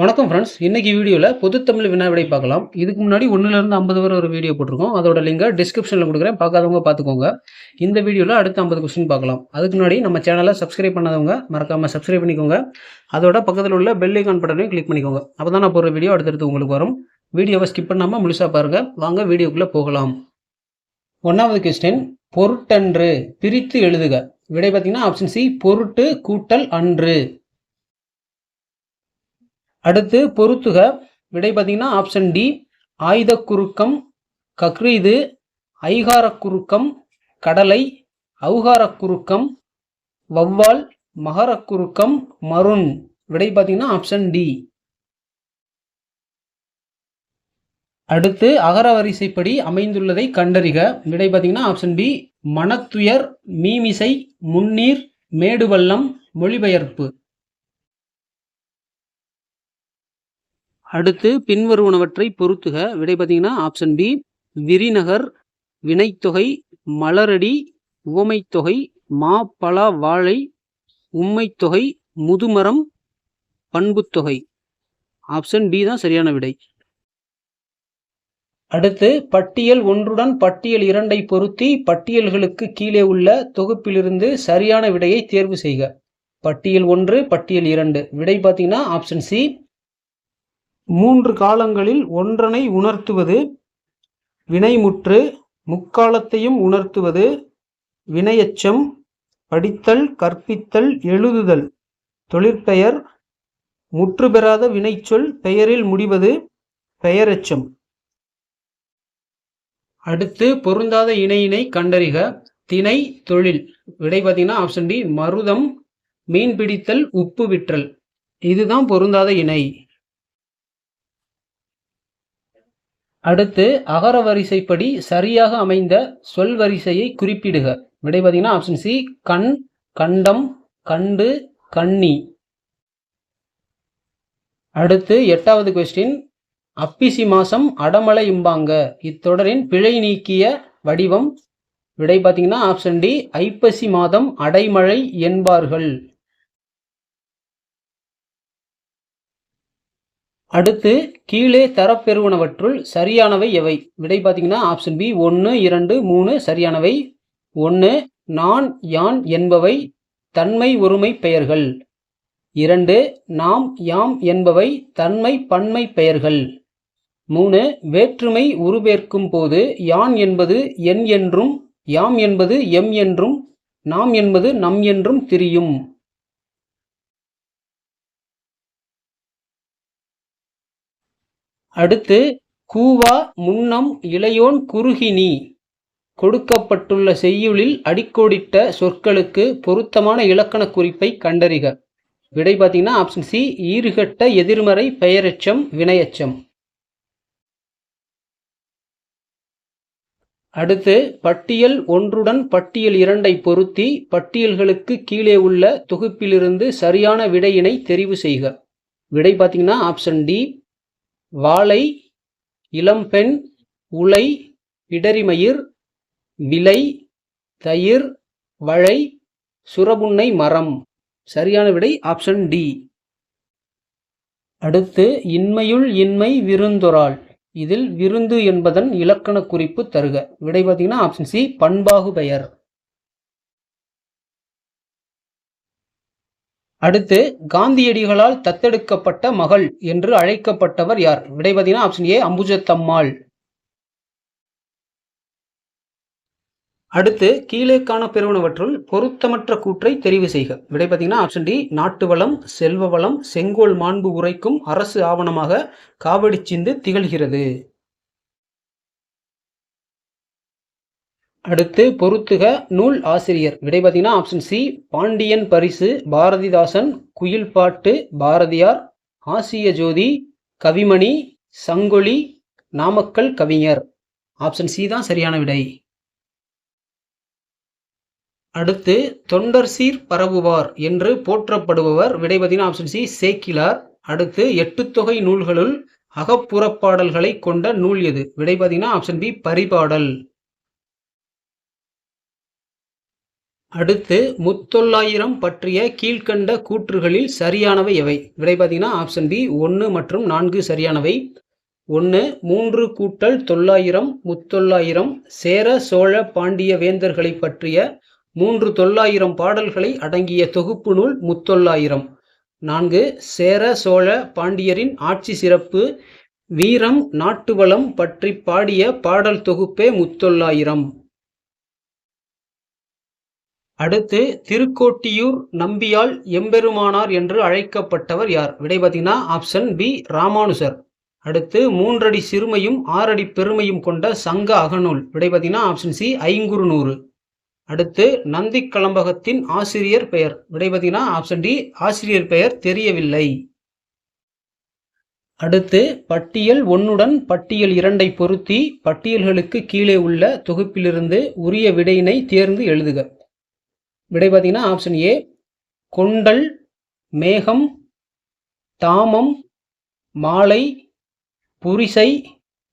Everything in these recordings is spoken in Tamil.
வணக்கம் ஃப்ரெண்ட்ஸ் இன்னைக்கு வீடியோவில் பொது வினா விடை பார்க்கலாம். இதுக்கு முன்னாடி ஒன்றுலேருந்து ஐம்பது வரை ஒரு வீடியோ போட்டிருக்கோம். அதோட லிங்கை டிஸ்கிரிப்ஷனில் கொடுக்குறேன். பார்க்காதவங்க பார்த்துக்கோங்க. இந்த வீடியோவில் அடுத்த ஐம்பது கொஸ்டின் பார்க்கலாம். அதுக்கு முன்னாடி நம்ம சேனலை சப்ஸ்கிரைப் பண்ணாதவங்க மறக்காமல் சப்ஸ்கிரைப் பண்ணிக்கோங்க. அதோட பக்கத்தில் உள்ள பெல் ஐக்கான் பட்டனையும் கிளிக் பண்ணிக்கோங்க. அப்போ தான் நான் போடுற வீடியோ அடுத்தடுத்து உங்களுக்கு வரும். வீடியோவை ஸ்கிப் பண்ணாமல் முழுசாக பாருங்கள் வாங்க வீடியோக்குள்ளே போகலாம். ஒன்றாவது கொஸ்டின் பொருட்டன்று. பிரித்து எழுதுக. விடை பார்த்தீங்கன்னா ஆப்ஷன் சி பொருட்டு கூட்டல் அன்று. அடுத்து பொருத்துக. விடை பார்த்தீங்கன்னா ஆப்ஷன் டி ஆயுத குறுக்கம் கக்ரீது ஐகார குறுக்கம் கடலை அவுகார குறுக்கம் வவ்வால் மகர குறுக்கம் மருண். விடை பார்த்தீங்கன்னா ஆப்ஷன் டி அடுத்து அகர வரிசைப்படி அமைந்துள்ளதை கண்டறிக. விடை பார்த்தீங்கன்னா ஆப்ஷன் பி மனத்துயர் மீமிசை முன்னீர் மேடுவள்ளம் மொழிபெயர்ப்பு. அடுத்து பின்வருவனவற்றை பொருத்துக. விடை பார்த்தீங்கன்னா ஆப்ஷன் பி விரிநகர் வினைத்தொகை மலரடி உவமைத்தொகை மா பலா வாழை உம்மைத்தொகை முதுமரம் பண்புத்தொகை. ஆப்ஷன் பி தான் சரியான விடை. அடுத்து பட்டியல் ஒன்றுடன் பட்டியல் இரண்டை பொருத்தி பட்டியல்களுக்கு கீழே உள்ள தொகுப்பிலிருந்து சரியான விடையை தேர்வு செய்க. பட்டியல் ஒன்று பட்டியல் இரண்டு. விடை பார்த்தீங்கன்னா ஆப்ஷன் சி மூன்று காலங்களில் ஒன்றனை உணர்த்துவது வினைமுற்று முக்காலத்தையும் உணர்த்துவது வினையச்சம் படித்தல் கற்பித்தல் எழுதுதல். தொழிற்பெயர் முற்று பெறாத வினைச்சொல் பெயரில் முடிவது பெயரெச்சம். அடுத்து பொருந்தாத இணையினை கண்டறிக. திணை தொழில். விடை பார்த்தீங்கன்னா ஆப்ஷன் டி மருதம் மீன் பிடித்தல் உப்பு விற்றல். இதுதான் பொருந்தாத இணை. அடுத்து அகர வரிசைப்படி சரியாக அமைந்த சொல் வரிசையை குறிப்பிடுக. விடை பார்த்தீங்கன்னா ஆப்ஷன் சி கண் கண்டம் கண்டு கண்ணி. அடுத்து எட்டாவது கொஸ்டின் அப்பிசி மாசம் அடமலை இம்பாங்க. இத்தொடரின் பிழை நீக்கிய வடிவம். விடை பார்த்தீங்கன்னா ஆப்ஷன் டி ஐப்பசி மாதம் அடைமழை என்பார்கள். அடுத்து கீழே தரப்பெறுவனவற்றுள் சரியானவை எவை? விடை பார்த்தீங்கன்னா ஆப்ஷன் பி ஒன்று இரண்டு மூணு சரியானவை. ஒன்று நான் யான் என்பவை தன்மை ஒருமை பெயர்கள். இரண்டு நாம் யாம் என்பவை தன்மை பன்மை பெயர்கள். மூணு வேற்றுமை உருபேர்க்கும் போது யான் என்பது என் என்றும் யாம் என்பது எம் என்றும் நாம் என்பது நம் என்றும் திரியும். அடுத்து கூவா முன்னம் இளையோன் குறுகினி கொடுக்கப்பட்டுள்ள செய்யுளில் அடிக்கோடிட்ட சொற்களுக்கு பொருத்தமான இலக்கண குறிப்பை கண்டறிக. விடை பார்த்தீங்கன்னா ஆப்ஷன் சி ஈறுகட்ட எதிர்மறை பெயரெச்சம் வினையச்சம். அடுத்து பட்டியல் ஒன்றுடன் பட்டியல் இரண்டை பொருத்தி பட்டியல்களுக்கு கீழே உள்ள தொகுப்பிலிருந்து சரியான விடையினை தெரிவு செய்க. விடை பார்த்தீங்கன்னா ஆப்ஷன் டி வாழை இளம்பெண் உலை இடரிமயிர் விலை தயிர் வழை சுரபுன்னை மரம். சரியான விடை ஆப்ஷன் டி அடுத்து இன்மையுள் இன்மை விருந்தொராள் இதில் விருந்து என்பதன் இலக்கண குறிப்பு தருக. விடை பார்த்தீங்கன்னா ஆப்ஷன் சி பண்பாகு பெயர். அடுத்து காந்தியடிகளால் தத்தெடுக்கப்பட்ட மகள் என்று அழைக்கப்பட்டவர் யார்? விடைபதினா ஆப்ஷன் ஏ அம்புஜத்தம்மாள். அடுத்து கீழே காணப்பெறுவனவற்றுள் பொருத்தமற்ற கூற்றை தெரிவு செய்க. விடை பார்த்தீங்கன்னா ஆப்ஷன் டி நாட்டு வளம் செல்வ வளம் செங்கோல் மாண்பு உரைக்கும் அரசு ஆவணமாக காவடி சிந்து திகழ்கிறது. அடுத்து பொருத்துக நூல் ஆசிரியர். விடை பார்த்தீங்கன்னா ஆப்ஷன் சி பாண்டியன் பரிசு பாரதிதாசன் குயில் பாட்டு பாரதியார் ஆசிய ஜோதி கவிமணி சங்கொலி நாமக்கல் கவிஞர். ஆப்ஷன் சி தான் சரியான விடை. அடுத்து தொண்டர் சீர் பரவுவார் என்று போற்றப்படுபவர். விடை பார்த்தீங்கன்னா ஆப்ஷன் சி சேக்கிலார். அடுத்து எட்டு தொகை நூல்களுள் அகப்புறப்பாடல்களை கொண்ட நூல் எது? விடை பார்த்தீங்கன்னா ஆப்ஷன் பி பரிபாடல். அடுத்து முத்தொள்ளாயிரம் பற்றிய கீழ்கண்ட கூற்றுகளில் சரியானவை எவை? விடை பார்த்தீங்கன்னா ஆப்ஷன் பி ஒன்று மற்றும் நான்கு சரியானவை. ஒன்று மூன்று கூட்டல் தொள்ளாயிரம் முத்தொள்ளாயிரம் சேர சோழ பாண்டிய வேந்தர்களை பற்றிய மூன்று தொள்ளாயிரம் பாடல்களை அடங்கிய தொகுப்பு நூல் முத்தொள்ளாயிரம். நான்கு சேர சோழ பாண்டியரின் ஆட்சி சிறப்பு வீரம் நாட்டுவளம் பற்றி பாடிய பாடல் தொகுப்பே முத்தொள்ளாயிரம். அடுத்து திருக்கோட்டியூர் நம்பியால் எம்பெருமானார் என்று அழைக்கப்பட்டவர் யார்? விடை பார்த்தீங்கன்னா ஆப்ஷன் பி ராமானுசர். அடுத்து மூன்றடி சிறுமையும் ஆறடி பெருமையும் கொண்ட சங்க அகநூல். விடை பார்த்தீங்கன்னா ஆப்ஷன் சி ஐங்குறுநூறு. அடுத்து நந்தி கலம்பகத்தின் ஆசிரியர் பெயர். விடை பார்த்தீங்கன்னா ஆப்ஷன் டி ஆசிரியர் பெயர் தெரியவில்லை. அடுத்து பட்டியல் ஒன்னுடன் பட்டியல் இரண்டை பொருத்தி பட்டியல்களுக்கு கீழே உள்ள தொகுப்பிலிருந்து உரிய விடையினை தேர்ந்து எழுதுக. விடை பார்த்தீங்கன்னா ஆப்ஷன் ஏ கொண்டல் மேகம் தாமம் மாலை புரிசை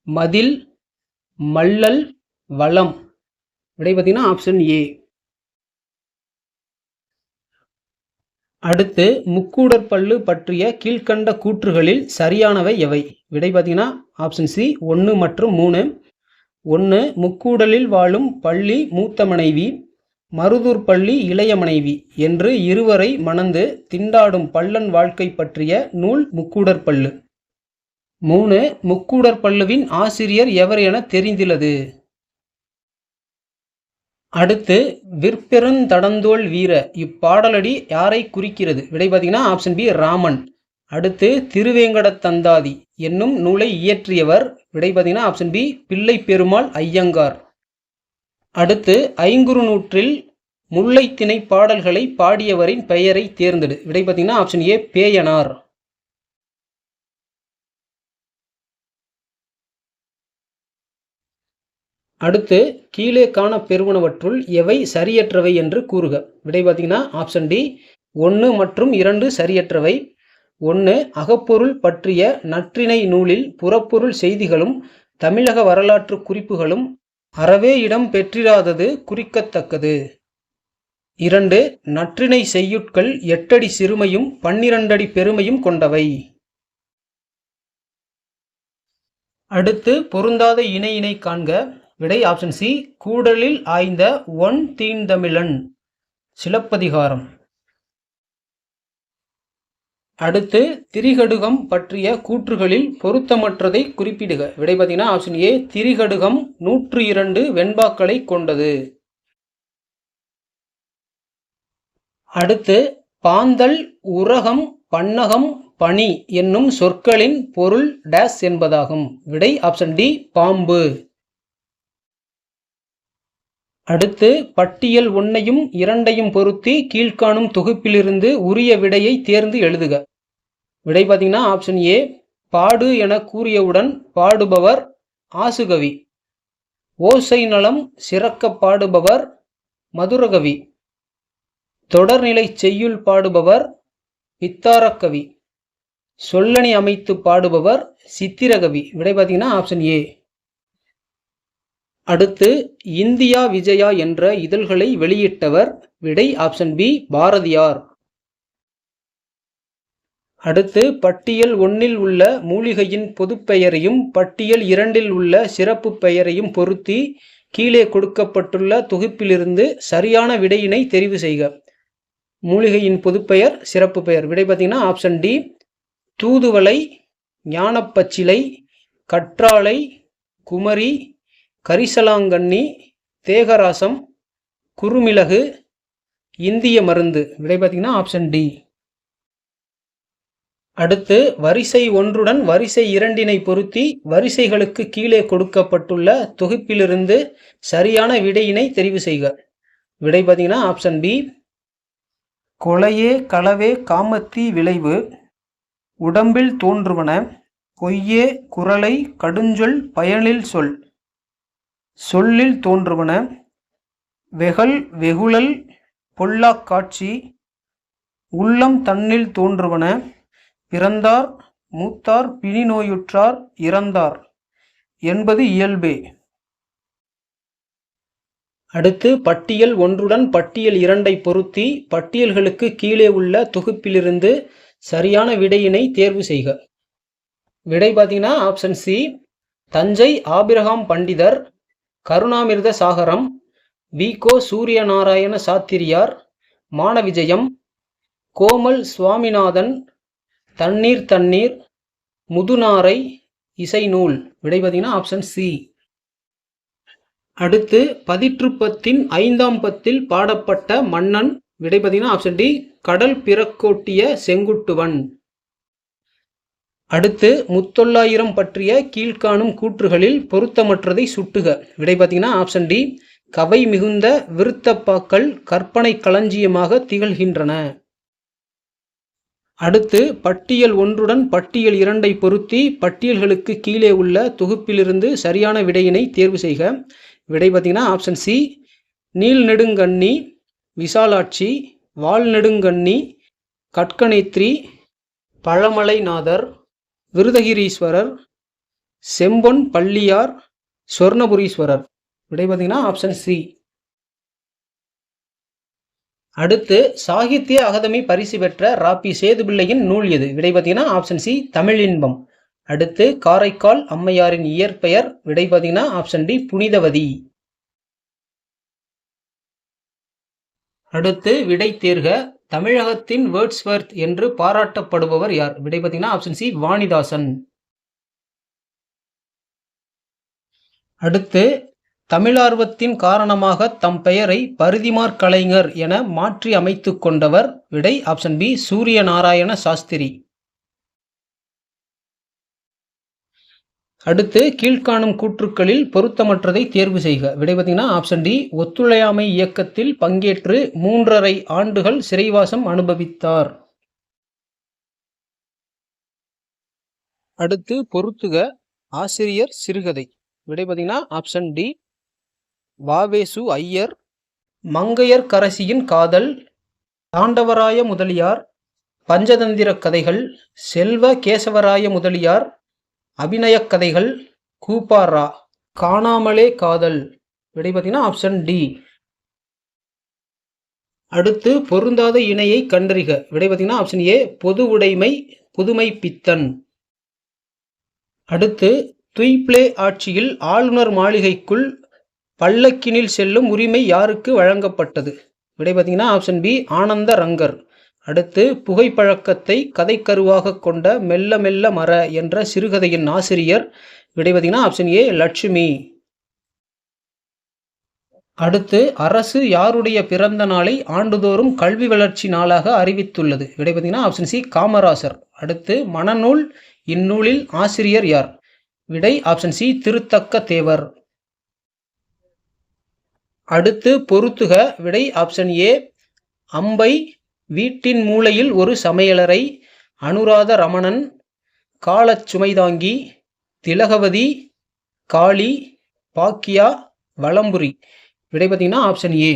மதில் மல்லல் வளம். விடை பார்த்தீங்கன்னா ஆப்ஷன் ஏ அடுத்து முக்கூடற்பல்லு பற்றிய கீழ்கண்ட கூற்றுகளில் சரியானவை எவை? விடை பார்த்தீங்கன்னா ஆப்ஷன் சி ஒன்று மற்றும் மூணு. ஒன்று முக்கூடலில் வாழும் பள்ளி மூத்த மனைவி. மருதூர் பள்ளி இளைய மனைவி என்று இருவரை மணந்து திண்டாடும் பல்லன் வாழ்க்கை பற்றிய நூல் முக்கூடர் மூணு முக்கூடற்பல்லுவின் ஆசிரியர் எவர் என தெரிந்துள்ளது அடுத்து விற்பெருந்தடந்தோல் வீர இப்பாடலடி யாரை குறிக்கிறது? விடை பார்த்தீங்கன்னா ஆப்ஷன் பி ராமன். அடுத்து திருவேங்கடத்தந்தாதி என்னும் நூலை இயற்றியவர். விடை பார்த்தீங்கன்னா ஆப்ஷன் பி பிள்ளை பெருமாள் ஐயங்கார். அடுத்து ஐங்குறு நூற்றில் முல்லைத்திணை பாடல்களை பாடியவரின் பெயரை தேர்ந்தெடு. விடை பார்த்தீங்கன்னா ஆப்ஷன் ஏ பேயனார். அடுத்து கீழே காண பெறுவனவற்றுள் எவை சரியற்றவை என்று கூறுக. விடை பார்த்தீங்கன்னா ஆப்ஷன் டி ஒன்று மற்றும் இரண்டு சரியற்றவை. ஒன்று அகப்பொருள் பற்றிய நற்றிணை நூலில் புறப்பொருள் செய்திகளும் தமிழக வரலாற்று குறிப்புகளும் அறவே இடம் பெற்றிராதது குறிக்கத்தக்கது. இரண்டு நற்றிணை செய்யுட்கள் எட்டடி சிறுமையும் பன்னிரண்டடி பெருமையும் கொண்டவை. அடுத்து பொருந்தாத இணை இணை காண்க. விடை ஆப்ஷன் சி கூடலில் ஆய்ந்த ஒன் தீந்தமிழன் சிலப்பதிகாரம். அடுத்து திரிகடுகம் பற்றிய கூற்றுகளில் பொருத்தமற்றதை குறிப்பிடுக. விடை பார்த்தீங்கன்னா ஆப்ஷன் ஏ திரிகடுகம் நூற்று இரண்டு வெண்பாக்களை கொண்டது. அடுத்து பாந்தல் உரகம் பன்னகம் பனி என்னும் சொற்களின் பொருள் டேஸ் என்பதாகும். விடை ஆப்ஷன் டி பாம்பு. அடுத்து பட்டியல் ஒன்னையும் இரண்டையும் பொருத்தி கீழ்காணும் தொகுப்பிலிருந்து உரிய விடையை தேர்ந்து எழுதுக. விடை பார்த்தீங்கன்னா ஆப்ஷன் ஏ பாடு என கூறியவுடன் பாடுபவர் ஆசுகவி. ஓசை நலம் சிறக்க பாடுபவர் மதுரகவி. தொடர்நிலை செய்யுள் பாடுபவர் பித்தாரக்கவி. சொல்லணி அமைத்து பாடுபவர் சித்திரகவி. விடை பார்த்தீங்கன்னா ஆப்ஷன் ஏ அடுத்து இந்தியா விஜயா என்ற இதழ்களை வெளியிட்டவர். விடை ஆப்ஷன் பி பாரதியார். அடுத்து பட்டியல் ஒன்றில் உள்ள மூலிகையின் பொதுப்பெயரையும் பட்டியல் இரண்டில் உள்ள சிறப்பு பெயரையும் பொருத்தி கீழே கொடுக்கப்பட்டுள்ள தொகுப்பிலிருந்து சரியான விடையினை தெரிவு செய்க. மூலிகையின் பொதுப்பெயர் சிறப்பு பெயர். விடை பார்த்தீங்கன்னா ஆப்ஷன் டி தூதுவளை ஞானப்பச்சிலை கற்றாழை குமரி கரிசலாங்கண்ணி தேகராசம் குறுமிளகு இந்திய மருந்து. விடை பார்த்தீங்கன்னா ஆப்ஷன் டி. அடுத்து வரிசை ஒன்றுடன் வரிசை இரண்டினை பொருத்தி வரிசைகளுக்கு கீழே கொடுக்கப்பட்டுள்ள தொகுப்பிலிருந்து சரியான விடையினை தெரிவு செய்க. விடை பார்த்தீங்கன்னா ஆப்ஷன் பி கொலையே களவே காமத்தி விளைவு. உடம்பில் தோன்றுவன. பொய்யே குரலை கடுஞ்சொல் பயனில் சொல். சொல்லில் தோன்றுவன. வெகல் வெகுழல் பொல்லாக் காட்சி. உள்ளம் தன்னில் தோன்றுவன. பிறந்தார் மூத்தார் பிணி நோயுற்றார் இறந்தார் என்பது இயல்பே. அடுத்து பட்டியல் ஒன்றுடன் பட்டியல் இரண்டை பொருத்தி பட்டியல்களுக்கு கீழே உள்ள தொகுப்பிலிருந்து சரியான விடையினை தேர்வு செய்க. விடை பார்த்தீங்கன்னா ஆப்ஷன் சி தஞ்சை ஆபிரகாம் பண்டிதர் கருணாமிர்த சாகரம் விகோ சூரியநாராயண சாத்திரியார் மானவிஜயம் கோமல் சுவாமிநாதன் தண்ணீர் தண்ணீர் முதுநாரை இசைநூல். விடை பார்த்தீங்கன்னா ஆப்ஷன் சி அடுத்து பதிற்றுப்பத்தின் ஐந்தாம் பத்தில் பாடப்பட்ட மன்னன். விடை பார்த்தீங்கன்னா ஆப்ஷன் டி கடல் பிறக்கோட்டிய செங்குட்டுவன். அடுத்து முத்தொள்ளாயிரம் பற்றிய கீழ்காணும் கூற்றுகளில் பொருத்தமற்றதை சுட்டுக. விடை பார்த்தீங்கன்னா ஆப்ஷன் டி கவை மிகுந்த விருத்தப்பாக்கள் கற்பனை களஞ்சியமாக திகழ்கின்றன. அடுத்து பட்டியல் ஒன்றுடன் பட்டியல் இரண்டை பொருத்தி பட்டியல்களுக்கு கீழே உள்ள தொகுப்பிலிருந்து சரியான விடையினை தேர்வு செய்க. விடை பார்த்தீங்கன்னா ஆப்ஷன் சி நீல் நெடுங்கண்ணி விசாலாட்சி வால் நெடுங்கண்ணி கட்கணேத்ரி பழமலைநாதர் விருதகிரீஸ்வரர் செம்பொன் பள்ளியார் சொர்ணபுரீஸ்வரர். விடை பார்த்தீங்கன்னா ஆப்ஷன் சி அடுத்து சாகித்ய அகாதமி பரிசு பெற்ற ராப்பி சேதுபிள்ளையின் நூல் எது? விடை பார்த்தீங்கன்னா ஆப்ஷன் சி தமிழின்பம் அடுத்து காரைக்கால் அம்மையாரின் இயற்பெயர் விடை பார்த்தீங்கன்னா ஆப்ஷன் டி புனிதவதி. அடுத்து விடை தேர்க தமிழகத்தின் வேர்ட்ஸ்வர்த் என்று பாராட்டப்படுபவர் யார்? விடை பார்த்தீங்கன்னா ஆப்ஷன் சி வாணிதாசன். அடுத்து தமிழார்வத்தின் காரணமாக தம் பெயரை பருதிமார் கலைஞர் என மாற்றி அமைத்து கொண்டவர் விடை ஆப்ஷன் பி சூரிய நாராயண சாஸ்திரி. அடுத்து கீழ்காணும் கூற்றுக்களில் பொருத்தமற்றதை தேர்வு செய்க. விடை பார்த்தீங்கன்னா ஆப்ஷன் டி ஒத்துழையாமை இயக்கத்தில் பங்கேற்று மூன்றரை ஆண்டுகள் சிறைவாசம் அனுபவித்தார். அடுத்து பொருத்துக ஆசிரியர் சிறுகதை. விடை பார்த்தீங்கன்னா ஆப்ஷன் டி வாவேசு ஐயர். மங்கையர் கரசியின் காதல். தாண்டவராய முதலியார். பஞ்சதந்திர கதைகள். செல்வ கேசவராய முதலியார். அபிநயக் கதைகள். கூப்பாரா. காணாமலே காதல். விடை பார்த்தீங்கன்னா ஆப்ஷன் டி அடுத்து பொருந்தாத இணையை கண்டறிக. விடை பார்த்தீங்கன்னா ஆப்ஷன் ஏ பொது உடைமை புதுமை பித்தன். அடுத்து துய்ப்ளே ஆட்சியில் ஆளுநர் மாளிகைக்குள் பல்லக்கினில் செல்லும் உரிமை யாருக்கு வழங்கப்பட்டது? விடை பார்த்தீங்கன்னா ஆப்ஷன் பி ஆனந்த ரங்கர். அடுத்து புகைப்பழக்கத்தை கதைக்கருவாக கொண்ட மெல்ல மெல்ல மர என்ற சிறுகதையின் ஆசிரியர். விடை பார்த்தீங்கன்னா ஆப்ஷன் ஏ லட்சுமி. அடுத்து அரசு யாருடைய பிறந்த நாளை ஆண்டுதோறும் கல்வி வளர்ச்சி நாளாக அறிவித்துள்ளது? விடை பார்த்தீங்கன்னா ஆப்ஷன் சி காமராசர். அடுத்து மணநூல் இந்நூலில் ஆசிரியர் யார்? விடை ஆப்ஷன் சி திருத்தக்க தேவர். அடுத்து பொருத்துக விடை ஆப்ஷன் ஏ அம்பை வீட்டின் மூலையில் ஒரு சமையலறை அனுராத ரமணன் காலச்சுமைதாங்கி திலகவதி காளி பாக்கியா வலம்புரி. விடை பார்த்தீங்கன்னா ஆப்ஷன் ஏ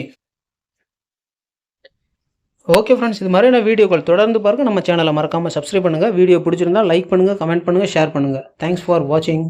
ஓகே ஃப்ரெண்ட்ஸ் இது மாதிரியான வீடியோக்கள் தொடர்ந்து பாருங்கள் நம்ம சேனலை மறக்காமல் சப்ஸ்கிரைப் பண்ணுங்கள் வீடியோ பிடிச்சிருந்தா லைக் பண்ணுங்கள் கமெண்ட் பண்ணுங்கள் ஷேர் பண்ணுங்கள் தேங்க்ஸ் ஃபார் வாட்சிங்